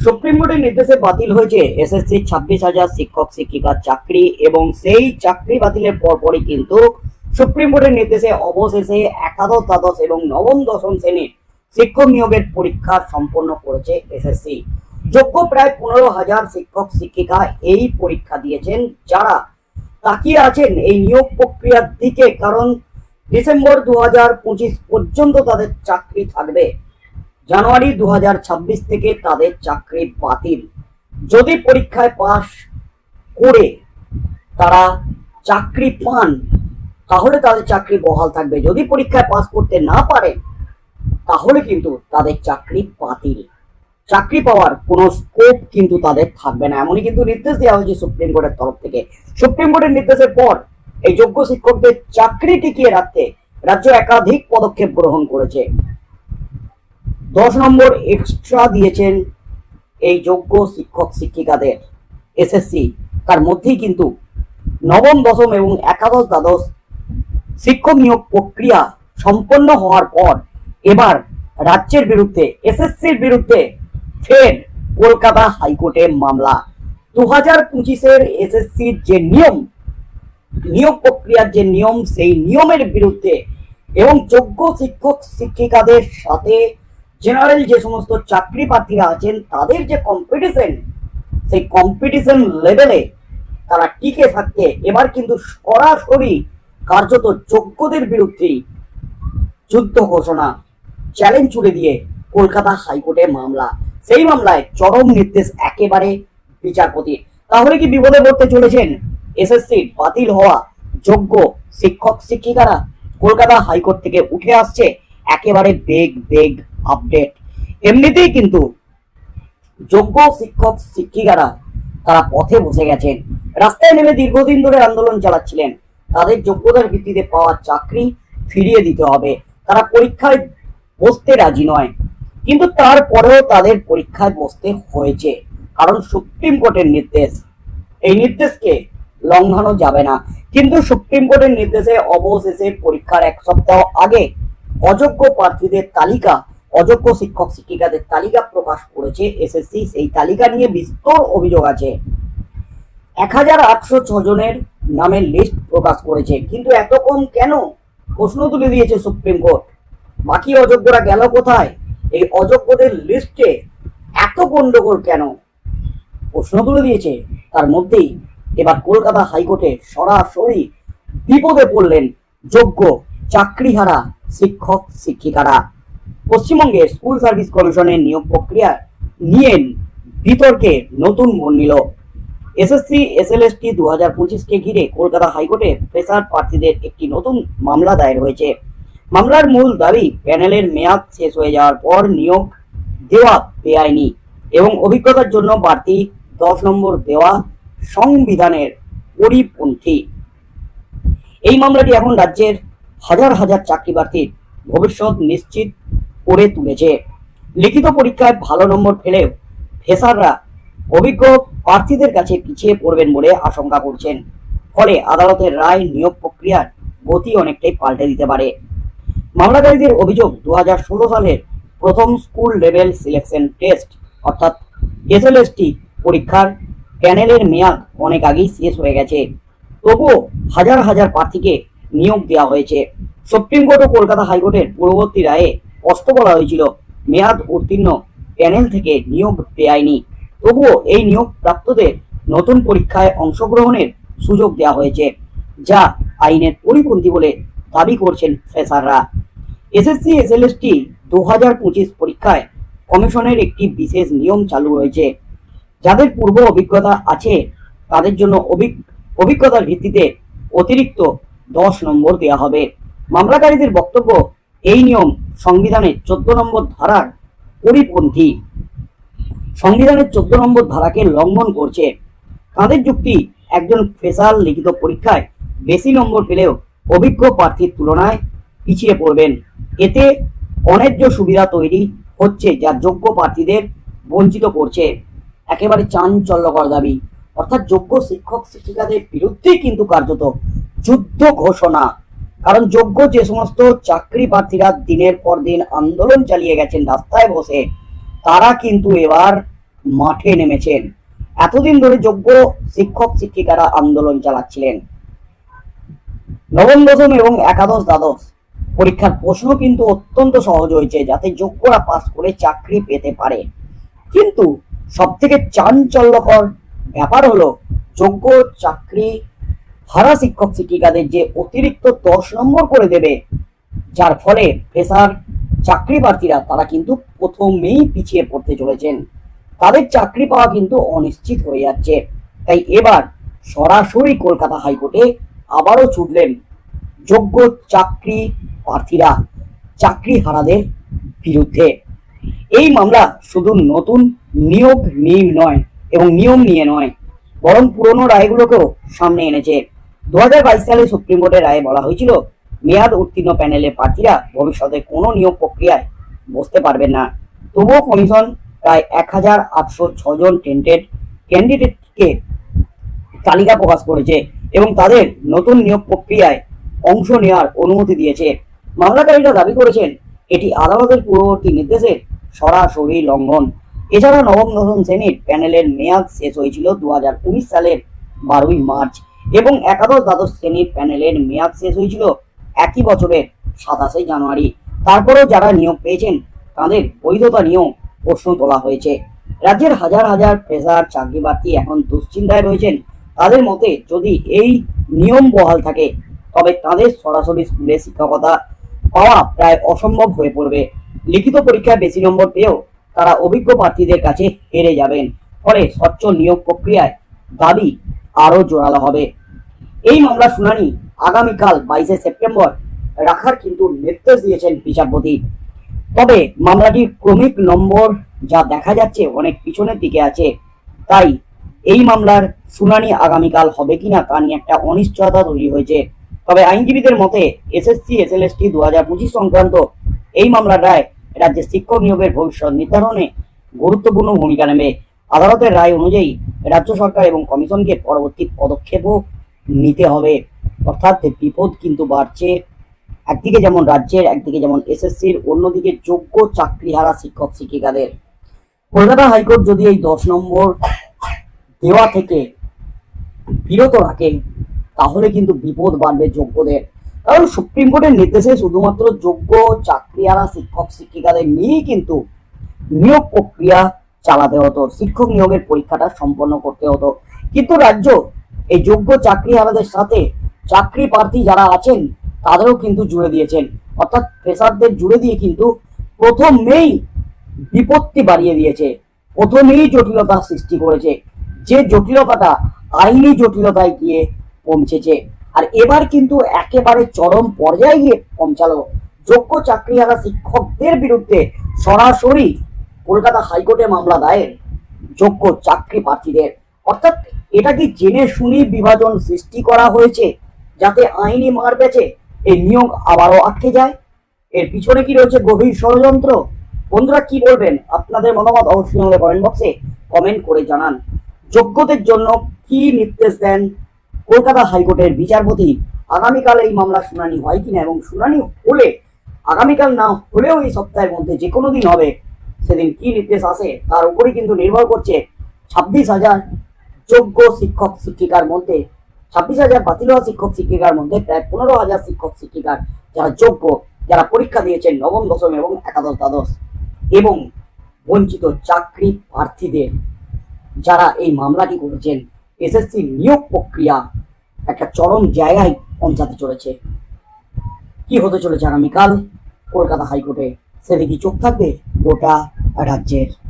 Supreme কোর্টের নির্দেশে বাতিল হয়েছে এসএসসি ছাব্বিশ হাজার শিক্ষক, শিক্ষিকার চাকরি এবং সেই চাকরি বাতিলের পরপরই কিন্তু সুপ্রিম কোর্টের নির্দেশে অবশেষে একাদশ, দ্বাদশ এবং নবম, দশম শ্রেণির শিক্ষক নিয়োগের পরীক্ষা সম্পন্ন করেছে এসএসসি। যোগ্য প্রায় পনেরো হাজার শিক্ষক, শিক্ষিকা এই পরীক্ষা দিয়েছেন। যারা তাকিয়ে আছেন এই নিয়োগ প্রক্রিয়ার দিকে, কারণ ডিসেম্বর দু হাজার পঁচিশ পর্যন্ত তাদের চাকরি থাকবে। জানুয়ারি দু হাজার ছাব্বিশ থেকে তাদের চাকরি বাতিল। যদি পরীক্ষায় পাশ করে তারা চাকরি পান, তাহলে তাদের চাকরি বহাল থাকবে। যদি পরীক্ষায় পাস করতে না পারেন তাহলে কিন্তু তাদের চাকরি বাতিল। চাকরি পাওয়ার কোনো স্কোপ কিন্তু তাদের থাকবে না। এমনই কিন্তু নির্দেশ দেওয়া হয়েছে সুপ্রিম কোর্টের তরফ থেকে। সুপ্রিম কোর্টের নির্দেশের পর এই যোগ্য শিক্ষকদের চাকরি টিকিয়ে রাখতে রাজ্য একাধিক পদক্ষেপ গ্রহণ করেছে। দশ নম্বর এক্সট্রা দিয়েছেন এই যোগ্য শিক্ষক শিক্ষিকাদের এসএসসি তার মধ্যেই কিন্তু নবম, দশম এবং একাদশ দ্বাদশ শিক্ষক নিয়োগ প্রক্রিয়া সম্পন্ন হওয়ার পর এবার রাজ্যের বিরুদ্ধে এসএসসির বিরুদ্ধে ফের কলকাতা হাইকোর্টে মামলা। দু হাজার পঁচিশের এসএসসির যে নিয়ম, নিয়োগ প্রক্রিয়ার যে নিয়ম, সেই নিয়মের বিরুদ্ধে এবং যোগ্য শিক্ষক শিক্ষিকাদের সাথে জেনারেল যে সমস্ত চাকরি প্রার্থীরা আছেন, তাদের যে কম্পিটিশন সেই কম্পিটিশন লেভেলে তারা টিকে থাকতে, এবার কিন্তু সরাসরি কার্যত যোগ্যদের বিরুদ্ধে যুদ্ধ ঘোষণা চ্যালেঞ্জ ছুড়ে দিয়ে কলকাতা হাইকোর্টে মামলা। সেই মামলায় চরম নির্দেশ একেবারে বিচারপতির। তাহলে কি বিপদে পড়তে চলেছেন? এসএসসি বাতিল হওয়া যোগ্য শিক্ষক শিক্ষিকারা কলকাতা হাইকোর্ট থেকে উঠে আসছে, একেবারে বেগ বেগ আপডেট এমনিতেই কিন্তু যোগ্য শিক্ষক, শিক্ষিকারা তারা পথে বসে গেছেন। রাস্তায় নেমে দীর্ঘদিন ধরে আন্দোলন চালাচ্ছিলেন। তাদের যোগ্যতার ভিত্তিতে পাওয়া চাকরি ফিরিয়ে দিতে হবে। তারা পরীক্ষায় বসতে রাজি নয়। কিন্তু তারপরেও তাদের পরীক্ষায় বসতে হয়েছে। কারণ সুপ্রিম কোর্টের নির্দেশ। এই নির্দেশকে লঙ্ঘানো যাবে না। কিন্তু সুপ্রিম কোর্টের নির্দেশে অবশেষে পরীক্ষার এক সপ্তাহ আগে অযোগ্য প্রার্থীদের তালিকা অযোগ্য শিক্ষক শিক্ষিকাদের তালিকা প্রকাশ করেছে এসএসসি। সেই তালিকা নিয়ে বিস্তর অভিযোগ আছে। এক হাজার আটশো জনের নামের লিস্ট প্রকাশ করেছে। কিন্তু এত কম কেন? প্রশ্ন তুলে দিয়েছে সুপ্রিম কোর্ট। বাকি অযোগ্যরা গেল কোথায়? এই অযোগ্যদের লিস্টে এত গন্ডগোল কেন? প্রশ্ন তুলে দিয়েছে। তার মধ্যেই এবার কলকাতা হাইকোর্টে সরাসরি বিপদে পড়লেন যোগ্য চাকরিহারা শিক্ষক শিক্ষিকারা। পশ্চিমবঙ্গের স্কুল সার্ভিস কমিশনের নিয়োগ প্রক্রিয়া নিয়ে বিতর্কে নতুন মোড় নিল। এসএসসি এসএলএসটি দু হাজার পঁচিশকে ঘিরে কলকাতা হাইকোর্টে প্রেসার প্রার্থীদের একটি নতুন মামলা দায়ের হয়েছে। মামলার মূল দাবি, প্যানেলের মেয়াদ শেষ হয়ে যাওয়ার পর নিয়োগ দেওয়া বেআইনি এবং অভিজ্ঞতার জন্য বাড়তি দশ নম্বর দেওয়া সংবিধানের পরিপন্থী। এই মামলাটি এখন রাজ্যের হাজার হাজার চাকরি প্রার্থীর ভবিষ্যৎ নিশ্চিত করে তুলেছে। লিখিত পরীক্ষায় ভালো নম্বর পেলেও ফেসাররা অভিজ্ঞ প্রার্থীদের কাছে পিছিয়ে পড়বেন বলে আশঙ্কা করছেন। ফলে আদালতের রায় নিয়োগ প্রক্রিয়ার গতি অনেকটাই পাল্টে দিতে পারে। মামলাকারীদের অভিযোগ দু সালের প্রথম স্কুল লেভেল সিলেকশন টেস্ট, অর্থাৎ এসএলএসটি পরীক্ষার প্যানেলের মেয়াদ অনেক আগেই শেষ হয়ে গেছে। তবুও হাজার হাজার প্রার্থীকে নিয়োগ দেওয়া হয়েছে। সুপ্রিম কোর্ট ও কলকাতা হাইকোর্টের পূর্ববর্তী রায়ে স্পষ্ট বলা হয়েছিল, মেয়াদ উত্তীর্ণ প্যানেল থেকে নিয়োগ বেআইনি তবুও এই নিয়োগ প্রাপ্তদের নতুন পরীক্ষায় অংশগ্রহণের সুযোগ দেওয়া হয়েছে, যা আইনের পরিপন্থী বলে দাবি করছেন ফ্রেসাররা এসএসসি, এসএলএসটি দু হাজার পঁচিশ পরীক্ষায় কমিশনের একটি বিশেষ নিয়ম চালু রয়েছে। যাদের পূর্ব অভিজ্ঞতা আছে, তাদের জন্য অভিজ্ঞ, অভিজ্ঞতার ভিত্তিতে অতিরিক্ত দশ নম্বর দেওয়া হবে। মামলাকারীদের বক্তব্য এই নিয়ম সংবিধানের চোদ্দ নম্বর ধারার পরিপন্থী। সংবিধানের চোদ্দ নম্বর ধারাকে লঙ্ঘন করছে। তাদের যুক্তি? একজন ফেসাল লিখিত পরীক্ষায় বেশি নম্বর পেলেও অভিজ্ঞ প্রার্থীর তুলনায় পিছিয়ে পড়বেন। এতে অন্যায্য সুবিধা তৈরি হচ্ছে যা যোগ্য প্রার্থীদের বঞ্চিত করছে। একেবারে চাঞ্চল্যকর দাবি। অর্থাৎ যোগ্য শিক্ষক শিক্ষিকাদের বিরুদ্ধেই কিন্তু কার্যত যুদ্ধ ঘোষণা। কারণ যোগ্য যে সমস্ত চাকরি প্রার্থীরা দিনের পর দিন আন্দোলন চালিয়ে গেছেন রাস্তায় বসে, তারা কিন্তু এবার মাঠে নেমেছেন। এতদিন ধরে যোগ্য শিক্ষক, শিক্ষিকারা আন্দোলন চালাচ্ছিলেন। নবম দশম এবং একাদশ দ্বাদশ পরীক্ষার প্রশ্ন কিন্তু অত্যন্ত সহজ হয়েছে, যাতে যোগ্যরা পাস করে চাকরি পেতে পারে। কিন্তু সব থেকে চাঞ্চল্যকর ব্যাপার হলো, যোগ্য চাকরি হারা শিক্ষক শিক্ষিকাদের যে অতিরিক্ত দশ নম্বর করে দেবে, যার ফলে ফ্রেশার চাকরি প্রার্থীরা তারা কিন্তু প্রথমেই পিছিয়ে পড়তে চলেছেন। তাদের চাকরি পাওয়া কিন্তু অনিশ্চিত হয়ে যাচ্ছে। তাই এবার সরাসরি কলকাতা হাইকোর্টে আবারও ছুটলেন যোগ্য চাকরি প্রার্থীরা, চাকরি হারাদের বিরুদ্ধে। এই মামলা শুধু নতুন নিয়োগ নিয়ে নয়, এবং নিয়ম নিয়ে নয় বরং পুরনো রায়গুলোকেও সামনে এনেছে। দু হাজার বাইশ সালে সুপ্রিম কোর্টের রায়ে বলা হয়েছিল, মেয়াদ উত্তীর্ণ প্যানেলের প্রার্থীরা ভবিষ্যতে কোনো নিয়োগ প্রক্রিয়ায় বসতে পারবেন না। তবুও কমিশন প্রায় এক হাজার আটশো ছজন টেন্টেড ক্যান্ডিডেটকে তালিকা প্রকাশ করেছে এবং তাদের নতুন নিয়োগ প্রক্রিয়ায় অংশ নেওয়ার অনুমতি দিয়েছে। মামলাকারীরা দাবি করেছেন, এটি আদালতের পূর্ববর্তী নির্দেশের সরাসরি লঙ্ঘন। এছাড়া নবম দশম শ্রেণির প্যানেলের মেয়াদ শেষ হয়েছিল দু সালের বারোই মার্চ এবং একাদশ দ্বাদশ শ্রেণির প্যানেলের মেয়াদ শেষ হয়েছিল একই বছরের সাতাশে জানুয়ারি। তারপরেও যারা নিয়োগ পেয়েছেন, তাদের বৈধতা নিয়েও প্রশ্ন তোলা হয়েছে। রাজ্যের হাজার হাজার ফ্রেশার চাকরি প্রার্থী এখন দুশ্চিন্তায় রয়েছেন। তাদের মতে, যদি এই নিয়ম বহাল থাকে, তবে তাদের সরাসরি স্কুলে শিক্ষকতা পাওয়া প্রায় অসম্ভব হয়ে পড়বে। লিখিত পরীক্ষায় বেশি নম্বর পেয়েও তারা অভিজ্ঞ প্রার্থীদের কাছে হেরে যাবেন। ফলে স্বচ্ছ নিয়োগ প্রক্রিয়ায় দাবি আরও জোরালো হবে। এই মামলার শুনানি আগামীকাল বাইশে সেপ্টেম্বর রাখার কিন্তু নির্দেশ দিয়েছেন বিচারপতি। তবে মামলাটির ক্রমিক নম্বর যা দেখা যাচ্ছে অনেক পিছনের দিকে আছে। তাই এই মামলার শুনানি আগামীকাল হবে কিনা তা নিয়ে একটা অনিশ্চয়তা তৈরি হয়েছে। তবে আইনজীবীদের মতে এসএসসি, এসএলএসটি দু হাজার পঁচিশ সংক্রান্ত এই মামলার রায় রাজ্যের শিক্ষক নিয়োগের ভবিষ্যৎ নির্ধারণে গুরুত্বপূর্ণ ভূমিকা নেবে। আদালতের রায় অনুযায়ী রাজ্য সরকার এবং কমিশনকে পরবর্তী পদক্ষেপও নিতে হবে। অর্থাৎ বিপদ কিন্তু বাড়ছে। একদিকে যেমন রাজ্যের, একদিকে যেমন এসএসসির, অন্যদিকে যোগ্য চাকরিহারা শিক্ষক শিক্ষিকাদের। কলকাতা হাইকোর্ট যদি এই দশ নম্বর দেওয়া থেকে বিরত রাখে, তাহলে কিন্তু বিপদ বাড়বে যোগ্যদের। কারণ সুপ্রিম কোর্টের নির্দেশে শুধুমাত্র যোগ্য চাকরিয়ারা শিক্ষক, শিক্ষিকাদের নিয়েই কিন্তু নিয়োগ প্রক্রিয়া চালাতে হতো, শিক্ষক নিয়োগের পরীক্ষাটা সম্পন্ন করতে হতো। কিন্তু রাজ্য এই যোগ্য চাকরিহারাদের সাথে চাকরি প্রার্থী যারা আছেন, তাদেরও কিন্তু জুড়ে দিয়েছেন। অর্থাৎ ফ্রেশারদের জুড়ে দিয়ে কিন্তু প্রথমেই বিপত্তি বাড়িয়ে দিয়েছে, প্রথমেই জটিলতা সৃষ্টি করেছে। যে জটিলতাটা আইনি জটিলতায় গিয়ে পৌঁছেছে। আর এবার কিন্তু একেবারে চরম পর্যায়ে গিয়ে পৌঁছালো যোগ্য চাকরিহারা শিক্ষকদের বিরুদ্ধে সরাসরি কলকাতা হাইকোর্টে মামলা দায়ের, যোগ্য চাকরি প্রার্থীদের। অর্থাৎ এটা কি জেনে শুনে বিভাজন সৃষ্টি করা হয়েছে, যাতে আইনি মার বেচে এই নিয়োগ আবারও আটকে যায়? এর পিছনে কি রয়েছে গভীর ষড়যন্ত্র? বন্ধুরা, কি বলবেন? আপনাদের মতামত অবশ্যই আমাদের কমেন্ট বক্সে কমেন্ট করে জানান। যোগ্যদের জন্য কি নির্দেশ দেন? কলকাতা হাইকোর্টের বিচারপতি, আগামীকাল এই মামলা শুনানি হয় কিনা এবং শুনানি হলে, আগামীকাল না হলেও এই সপ্তাহের মধ্যে যে কোনো দিন হবে, সেদিন কি নির্দেশ আসে তার উপরই কিন্তু নির্ভর করছে ছাব্বিশ হাজার যোগ্য শিক্ষক শিক্ষিকার মধ্যে, ছাব্বিশ হাজার বাতিল হওয়া শিক্ষক শিক্ষিকার মধ্যে প্রায় পনেরো হাজার শিক্ষক শিক্ষিকার যারা যোগ্য, যারা পরীক্ষা দিয়েছেন নবম, দশম এবং একাদশ দ্বাদশ এবং বঞ্চিত চাকরি প্রার্থীদের যারা এই মামলাটি করেছেন, এসএসসি নিয়োগ প্রক্রিয়া একটা চরম জায়গায় পৌঁছাতে চলেছে। কি হতে চলেছে আগামীকাল? কলকাতা হাইকোর্টে সেদিকে চোখ থাকবে গোটা রাজ্যের।